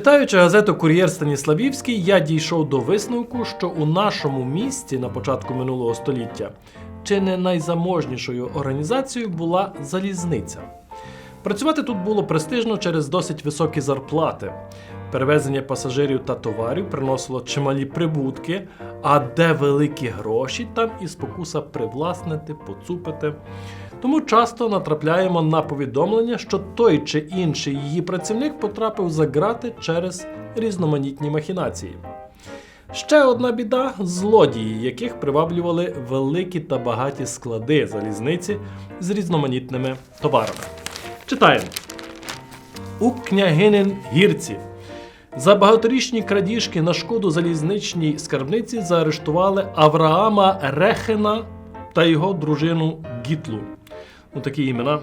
Читаючи газету Кур'єр Станіславівський, я дійшов до висновку, що у нашому місті на початку минулого століття чи не найзаможнішою організацією була залізниця. Працювати тут було престижно через досить високі зарплати. Перевезення пасажирів та товарів приносило чималі прибутки, а де великі гроші, там і спокуса привласнити, поцупити. Тому часто натрапляємо на повідомлення, що той чи інший її працівник потрапив за ґрати через різноманітні махінації. Ще одна біда злодії, яких приваблювали великі та багаті склади залізниці з різноманітними товарами. Читаємо. У княгинин гірці. За багаторічні крадіжки на шкоду залізничній скарбниці заарештували Авраама Рехена та його дружину Гітлу. Ну, такі імена.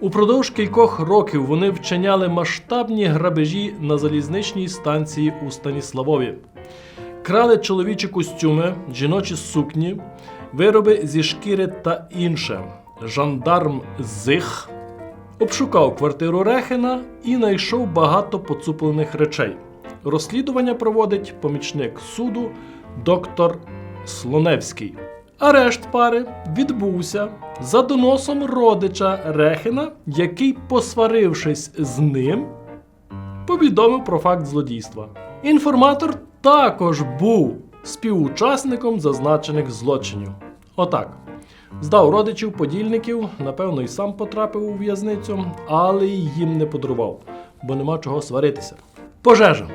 Упродовж кількох років вони вчиняли масштабні грабежі на залізничній станції у Станіславові. Крали чоловічі костюми, жіночі сукні, вироби зі шкіри та інше. Жандарм Зих обшукав квартиру Рехена і знайшов багато поцуплених речей. Розслідування проводить помічник суду доктор Слоневський. Арешт пари відбувся за доносом родича Рехена, який, посварившись з ним, повідомив про факт злодійства. Інформатор також був співучасником зазначених злочинів. Отак. Здав родичів, подільників, напевно, і сам потрапив у в'язницю, але й їм не подарував, бо нема чого сваритися. Пожежа.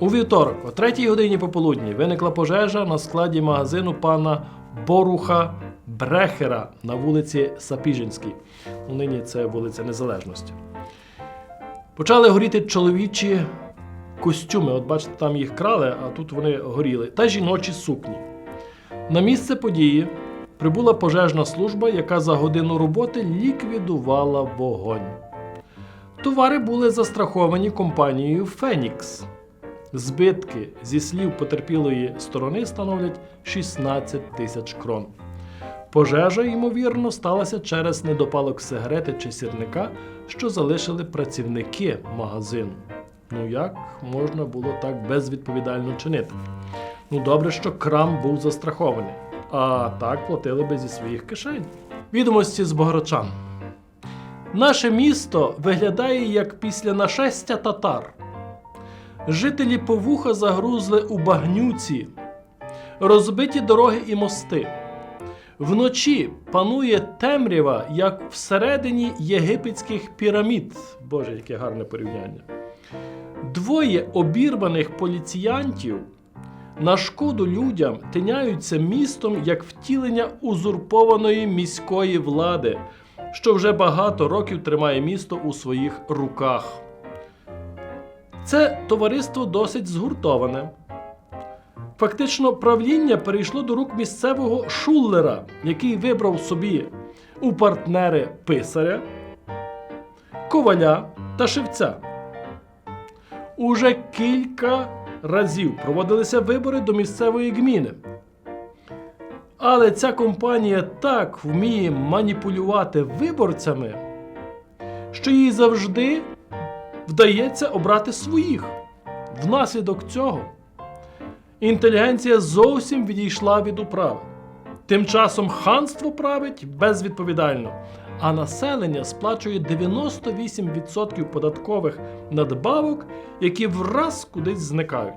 У вівторок, о 3 годині пополудні, виникла пожежа на складі магазину пана Боруха Брехера на вулиці Сапіжинській. Ну, Нині це вулиця Незалежності. Почали горіти чоловічі костюми. От бачите, там їх крали, а тут вони горіли, та жіночі сукні. На місце події прибула пожежна служба, яка за годину роботи ліквідувала вогонь. Товари були застраховані компанією Фенікс. Збитки зі слів потерпілої сторони становлять 16 тисяч крон. Пожежа, ймовірно, сталася через недопалок сигарети чи сірника, що залишили працівники магазину. Ну як можна було так безвідповідально чинити? Ну добре, що крам був застрахований, а так платили би зі своїх кишень. Відомості з Богородчан. Наше місто виглядає як після нашестя татар. Жителі повуха загрузли у багнюці, розбиті дороги і мости. Вночі панує темрява, як всередині єгипетських пірамід. Боже, яке гарне порівняння. Двоє обірваних поліціянтів на шкоду людям тиняються містом як втілення узурпованої міської влади, що вже багато років тримає місто у своїх руках. Це товариство досить згуртоване. Фактично, правління перейшло до рук місцевого шуллера, який вибрав собі у партнери писаря, коваля та шевця. Уже кілька разів проводилися вибори до місцевої гміни. Але ця компанія так вміє маніпулювати виборцями, що їй завжди вдається обрати своїх. Внаслідок цього інтелігенція зовсім відійшла від управи. Тим часом ханство править безвідповідально, а населення сплачує 98% податкових надбавок, які враз кудись зникають.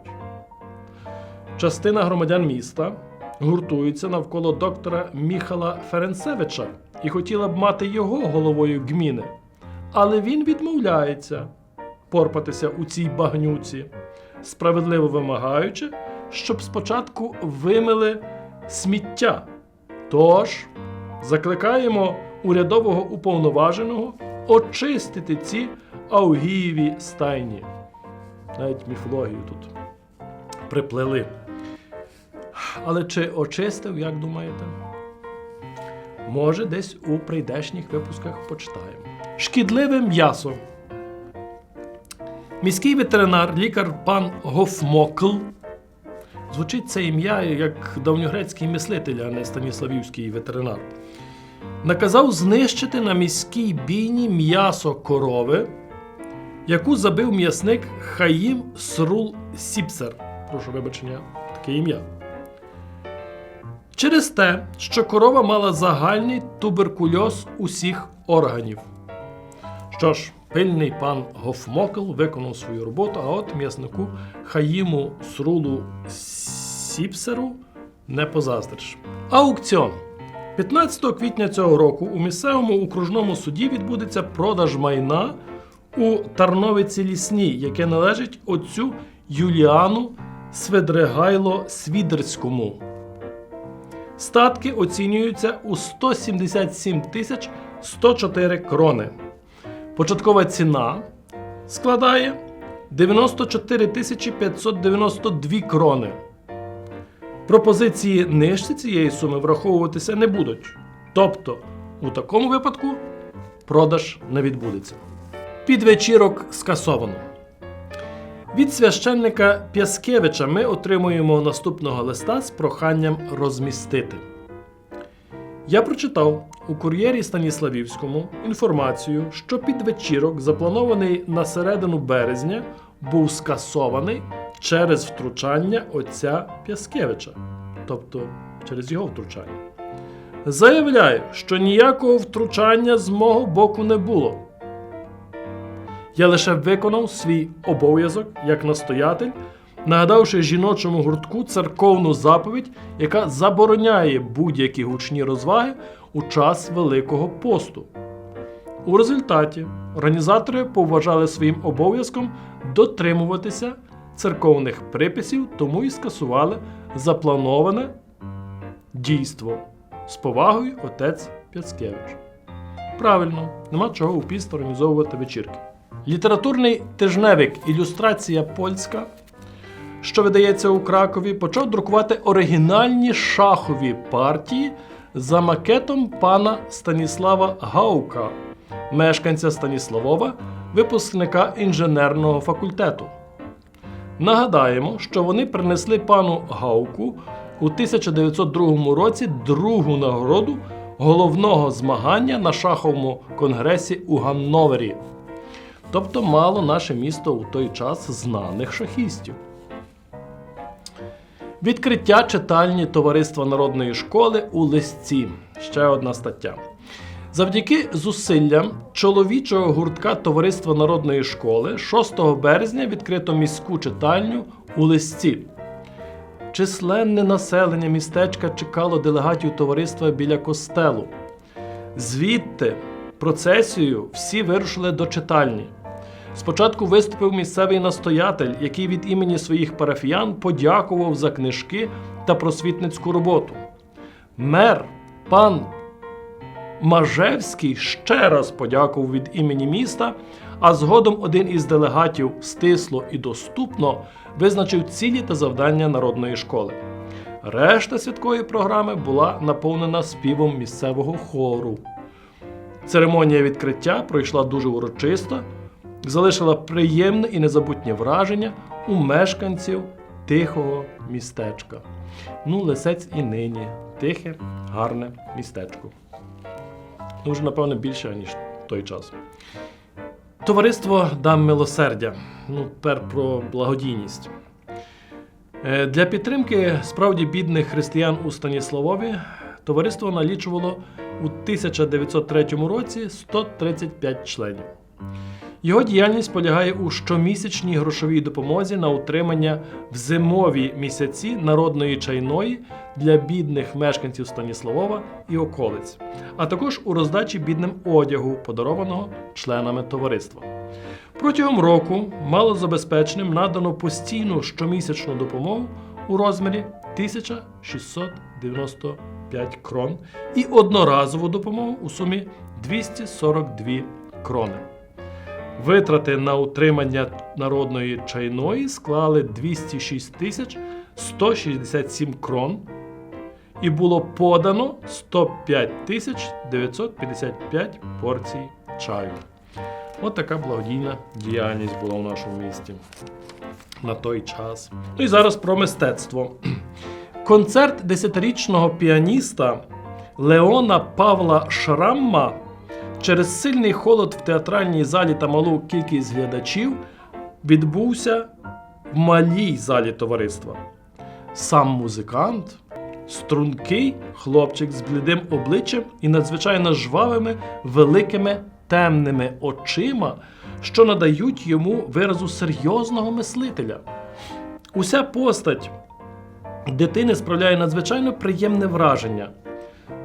Частина громадян міста гуртується навколо доктора Міхала Ференцевича і хотіла б мати його головою гміни. Але він відмовляється порпатися у цій багнюці, справедливо вимагаючи, щоб спочатку вимили сміття. Тож закликаємо урядового уповноваженого очистити ці аугієві стайні. Навіть міфологію тут приплели. Але чи очистив, як думаєте? Може, десь у прийдешніх випусках почитаємо. Шкідливе м'ясо. Міський ветеринар, лікар пан Гофмокл. Звучить це ім'я як давньогрецький мислитель, а не станіславівський ветеринар. Наказав знищити на міській бійні м'ясо корови, яку забив м'ясник Хаїм Срул Сіпсер. Прошу вибачення, таке ім'я. Через те, що корова мала загальний туберкульоз усіх органів. Що ж, пильний пан Гофмокл виконав свою роботу, а от м'яснику Хаїму Срулу Сіпсеру не позаздриш. Аукціон. 15 квітня цього року у місцевому окружному суді відбудеться продаж майна у Тарновиці Лісній, яке належить отцю Юліану Свидригайло Свідерському. Статки оцінюються у 177 тисяч 104 крони. Початкова ціна складає 94 тисячі 592 крони. Пропозиції нижче цієї суми враховуватися не будуть. Тобто, у такому випадку продаж не відбудеться. Підвечірок скасовано. Від священника Пяскевича ми отримуємо наступного листа з проханням розмістити. Я прочитав у кур'єрі Станіславівському інформацію, що підвечірок, запланований на середину березня, був скасований через втручання отця Пяскевича, тобто через його втручання. Заявляю, що ніякого втручання з мого боку не було. Я лише виконав свій обов'язок як настоятель, нагадавши жіночому гуртку церковну заповідь, яка забороняє будь-які гучні розваги у час Великого посту. У результаті організатори поважали своїм обов'язком дотримуватися церковних приписів, тому і скасували заплановане дійство. З повагою отець Пяцкевич. Правильно, нема чого у піст організовувати вечірки. Літературний тижневик Ілюстрація польська, що видається у Кракові, почав друкувати оригінальні шахові партії за макетом пана Станіслава Гаука, мешканця Станіславова, випускника інженерного факультету. Нагадаємо, що вони принесли пану Гауку у 1902 році другу нагороду головного змагання на шаховому конгресі у Ганновері. Тобто мало наше місто у той час знаних шахістів. Відкриття читальні Товариства народної школи у листі. Ще одна стаття. Завдяки зусиллям чоловічого гуртка Товариства народної школи 6 березня відкрито міську читальню у листі. Численне населення містечка чекало делегатів товариства біля костелу. Звідти процесією всі вирушили до читальні. Спочатку виступив місцевий настоятель, який від імені своїх парафіян подякував за книжки та просвітницьку роботу. Мер пан Мажевський ще раз подякував від імені міста, а згодом один із делегатів стисло і доступно визначив цілі та завдання народної школи. Решта святкової програми була наповнена співом місцевого хору. Церемонія відкриття пройшла дуже урочисто, залишила приємне і незабутнє враження у мешканців тихого містечка. Ну, лисець і нині тихе, гарне містечко. Ну, вже, напевно, більше, ніж той час. Товариство Дам милосердя. Ну, тепер про благодійність. Е, Для підтримки справді бідних християн у Станіславові товариство налічувало у 1903 році 135 членів. Його діяльність полягає у щомісячній грошовій допомозі на утримання в зимові місяці народної чайної для бідних мешканців Станіславова і околиць, а також у роздачі бідним одягу, подарованого членами товариства. Протягом року малозабезпеченим надано постійну щомісячну допомогу у розмірі 1695 крон і одноразову допомогу у сумі 242 крони. Витрати на утримання народної чайної склали 206 тисяч 167 крон і було подано 105 тисяч 955 порцій чаю. От така благодійна діяльність була у нашому місті на той час. Ну і зараз про мистецтво. Концерт десятирічного піаніста Леона Павла Шрамма через сильний холод в театральній залі та малу кількість глядачів відбувся в малій залі товариства. Сам музикант, стрункий хлопчик з блідим обличчям і надзвичайно жвавими, великими темними очима, що надають йому виразу серйозного мислителя. Уся постать дитини справляє надзвичайно приємне враження.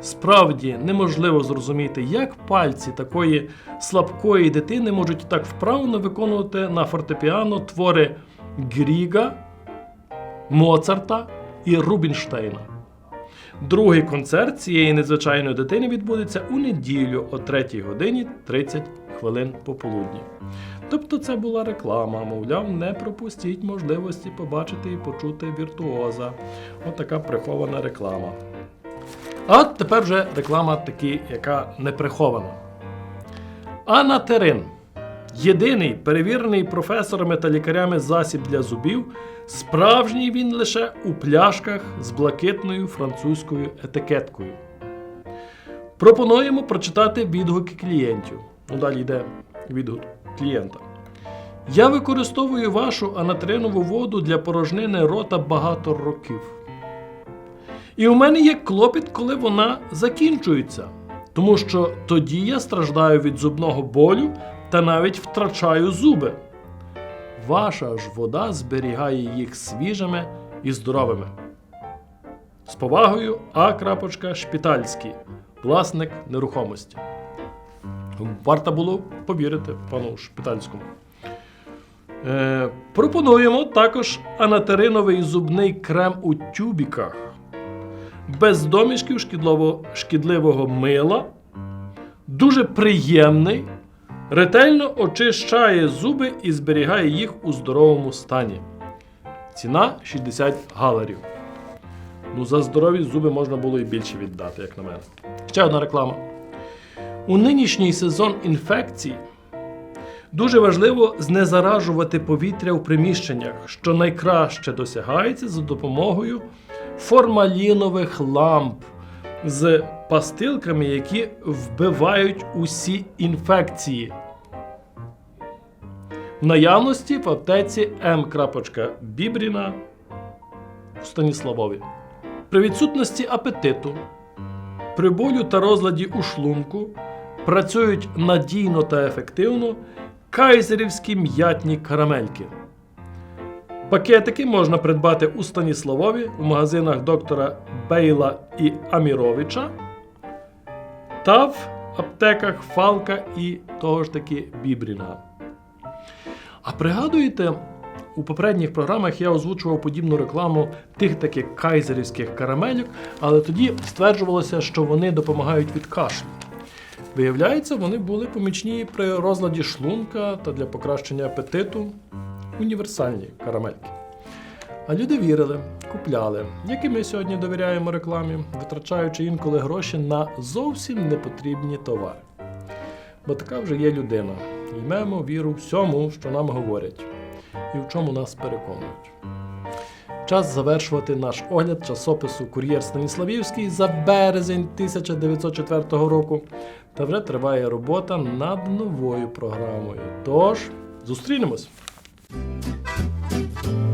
Справді неможливо зрозуміти, як пальці такої слабкої дитини можуть так вправно виконувати на фортепіано твори Гріга, Моцарта і Рубінштейна. Другий концерт цієї незвичайної дитини відбудеться у неділю о 3 годині 30 хвилин пополудні. Тобто це була реклама, мовляв, не пропустіть можливості побачити і почути віртуоза. От прихована реклама. А от тепер вже реклама таки, яка не прихована. Анатерин. Єдиний перевірений професорами та лікарями засіб для зубів, справжній він лише у пляшках з блакитною французькою етикеткою. Пропонуємо прочитати відгуки клієнтів. Ну, далі йде відгук клієнта. Я використовую вашу анатеринову воду для порожнини рота багато років. І у мене є клопіт, коли вона закінчується, тому що тоді я страждаю від зубного болю та навіть втрачаю зуби. Ваша ж вода зберігає їх свіжими і здоровими. З повагою А. крапочка Шпітальський, власник нерухомості. Варто було повірити пану Шпітальському. Е, пропонуємо також анатериновий зубний крем у тюбіках без домішків шкідливо, шкідливого мила, дуже приємний, ретельно очищає зуби і зберігає їх у здоровому стані. Ціна 60 галерів. Ну, за здорові зуби можна було і більше віддати, як на мене. Ще одна реклама. У нинішній сезон інфекцій дуже важливо знезаражувати повітря у приміщеннях, що найкраще досягається за допомогою формалінових ламп з пастилками, які вбивають усі інфекції. В наявності в аптеці М. Бібріна в Станіславові. При відсутності апетиту, при болю та розладі у шлунку працюють надійно та ефективно кайзерівські м'ятні карамельки. Пакетики можна придбати у Станіславові у магазинах доктора Бейла і Аміровича та в аптеках Фалка і того ж таки Бібріна. А пригадуєте, у попередніх програмах я озвучував подібну рекламу тих таких кайзерівських карамельок, але тоді стверджувалося, що вони допомагають від кашлю. Виявляється, вони були помічні при розладі шлунка та для покращення апетиту універсальні карамельки. А люди вірили, купляли, як і ми сьогодні довіряємо рекламі, витрачаючи інколи гроші на зовсім непотрібні товари. Бо така вже є людина. Ймемо віру всьому, що нам говорять, і в чому нас переконують. Час завершувати наш огляд часопису Кур'єр Станіславівський за березень 1904 року. Та вже триває робота над новою програмою. Тож, зустрінемось! you